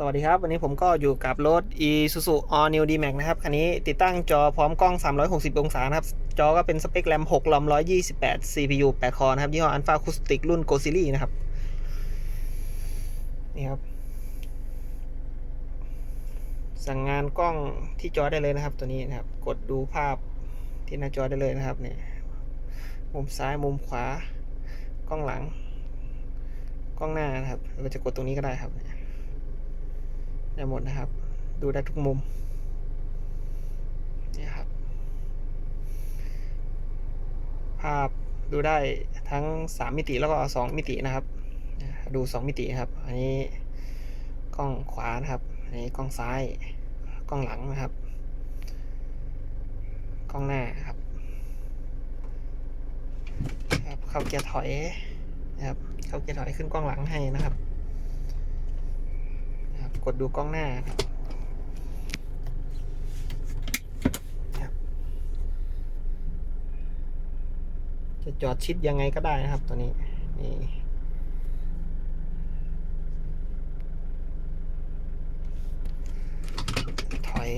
สวัสดีครับ วันนี้ผมก็อยู่กับรถ Isuzu All New D-Max นะครับ คันนี้ติดตั้งจอพร้อมกล้อง 360 องศานะครับ จอก็เป็นสเปคแรม 6 ลอม 128 CPU 8 คอนะครับ ยี่ห้อ Alpha Acoustic รุ่น Go Series นะครับ นี่ครับ สั่งงานกล้องที่จอได้เลยนะครับ ตัวนี้นะครับ กดดูภาพที่หน้าจอได้เลยนะครับเนี่ยมุมซ้ายมุมขวากล้องหลัง กล้องหน้านะครับเราจะกดตรงนี้ก็ได้ครับเนี่ย ได้หมดนะครับ ดูได้ทุกมุมนี่ครับ ภาพดูได้ทั้ง 3 มิติแล้วก็ 2 มิตินะครับ ดู 2 มิติครับ อันนี้กล้องขวานะครับ อันนี้กล้องซ้าย กล้องหลังนะครับ กล้องหน้าครับครับเข้าเกียร์ถอยนะครับเข้าเกียร์ถอยขึ้นกล้องหลังให้นะครับ นะครับ กดดูกล้องหน้าครับ จะจอดชิดยังไงก็ได้นะครับตัวนี้ นี่ถอย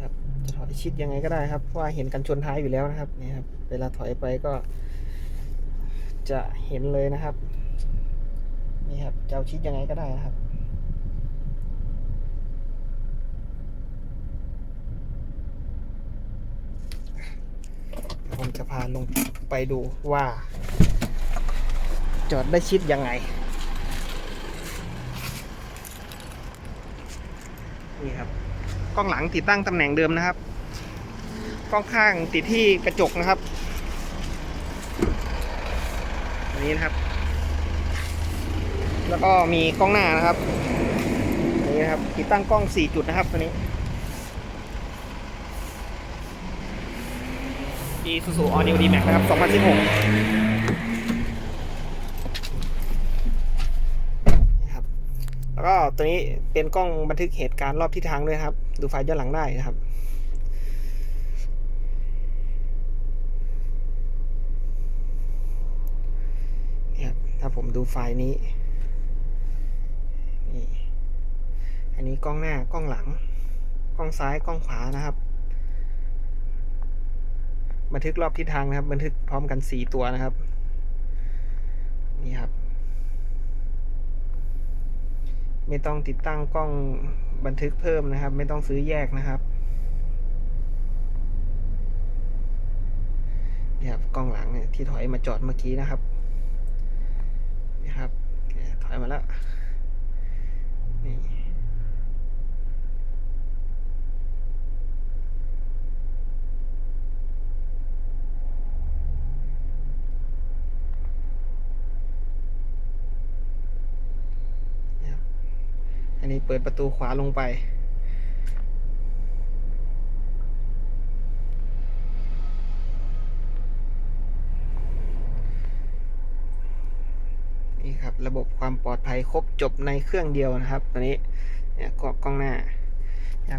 ครับจะถอยชิดยังไงก็ได้ครับเพราะว่าเห็นกันชนท้ายอยู่แล้วนะครับนี่ครับ เวลาถอยไปก็จะเห็นเลยนะครับ นี่ครับจะเอาชิดยังไงก็ได้นะครับ ผมจะพาลงไปดูว่า จอดได้ชิดยังไง นี่ครับ กล้องหลังติดตั้งตำแหน่งเดิมนะครับ กล้องข้างติดที่กระจกนะครับ อันนี้นะครับ แล้วก็มีกล้องหน้านะครับอันนี้นะครับติดตั้งกล้อง 4 จุดนะครับตัวนี้ Isuzu All New D-Max นะครับ 2016นี่ครับ แล้วก็ตัวนี้เป็นกล้องบันทึกเหตุการณ์รอบทิศทางด้วยครับ ดูไฟย้อนหลังได้นะครับนี่ครับถ้าผมดูไฟล์นี้ นี่อันนี้กล้องหน้ากล้องหลัง กล้องซ้ายกล้องขวานะครับ บันทึกรอบทิศทางนะครับ บันทึกพร้อมกันสี่ตัวนะครับ นี่ครับ ไม่ต้องติดตั้งกล้องบันทึกเพิ่มนะครับ ไม่ต้องซื้อแยกนะครับนี่ครับกล้องหลังเนี่ยที่ถอยมาจอดเมื่อกี้นะครับนี่ครับถอยมาแล้วนี่นะครับอั นนี้เปิดประตูขวาลงไป นี่ครับ ระบบความปลอดภัยครบจบในเครื่องเดียวนะครับ ตัวนี้เนี่ยกกล้องหน้า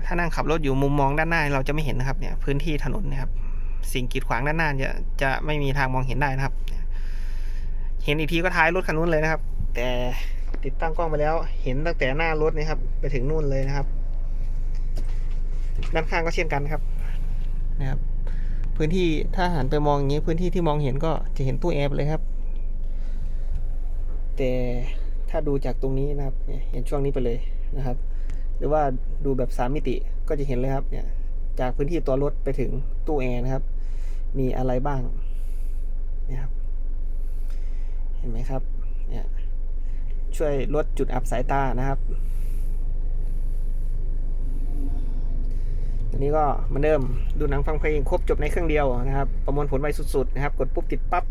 ถ้านั่งขับรถอยู่มุมมองด้านหน้าเราจะไม่เห็นนะครับเนี่ยพื้นที่ถนนนะครับ สิ่งกีดขวางด้านหน้าจะจะไม่มีทางมองเห็นได้นะครับ เห็นอีกทีก็ท้ายรถคันนู้นเลยนะครับ แต่ ติดตั้งกล้องไปแล้ว เห็นตั้งแต่หน้ารถนะครับ ไปถึงนู่นเลยนะครับ ด้านข้างก็เช่นกันครับ นะครับ พื้นที่ถ้าหันไปมองอย่างนี้ พื้นที่ที่มองเห็นก็จะเห็นตู้แอร์ไปเลยครับ แต่ถ้าดูจากตรงนี้นะครับเนี่ยเห็นช่วงนี้ไปเลยนะครับ หรือว่าดูแบบสามมิติก็จะเห็นเลยครับ เนี่ย จากพื้นที่ตัวรถไปถึงตู้แอร์นะครับ มีอะไรบ้างนี่ยครับ เห็นไหมครับ เนี่ย ช่วยลดจุดอับสายตานะครับอันนี้ก็เหมือนเดิมดูหนังฟังเพลงครบจบในเครื่องเดียวนะครับ ประมวลผลไวสุดๆนะครับ กดปุ๊บติดปั๊บ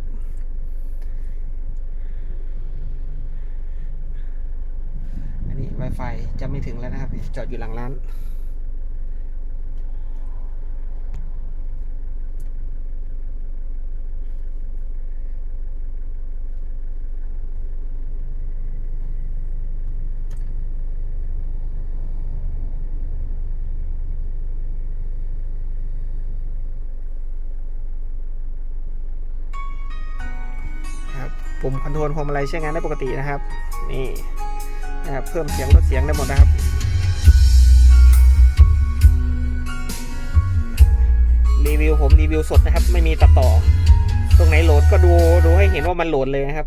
อันนี้ Wi-Fi จะไม่ถึงแล้วนะครับจอดอยู่หลังร้าน ครับ ปุ่มคอนโทรลพวงมาลัยใช้งานได้ปกตินะครับนี่นะครับเพิ่มเสียงลดเสียงได้หมดนะครับรีวิวผมรีวิวสดนะครับ ไม่มีตัดต่อ ตรงไหนโหลดก็ดูดูให้เห็นว่ามันโหลดเลยนะครับ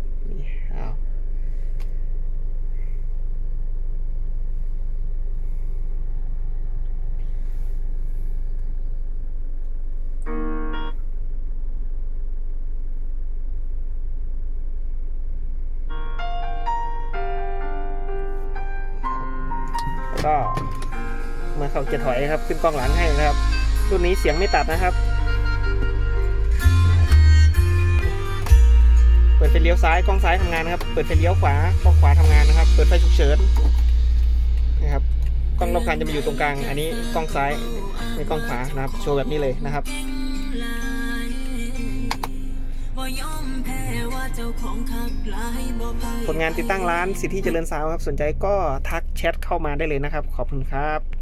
ก็เมื่อเขาจะถอยครับ ขึ้นกล้องหลังให้นะครับ รุ่นนี้เสียงไม่ตัดนะครับ เปิดไฟเลี้ยวซ้ายกล้องซ้ายทำงานนะครับ เปิดไฟเลี้ยวขวากล้องขวาทำงานนะครับ เปิดไฟฉุกเฉินนะครับกล้องรอบคันจะมาอยู่ตรงกลาง อันนี้กล้องซ้ายในกล้องขวานะครับ โชว์แบบนี้เลยนะครับ ผลงานติดตั้งร้านสิทธิเจริญสาวครับ สนใจก็ทักแชทเข้ามาได้เลยนะครับ ขอบคุณครับ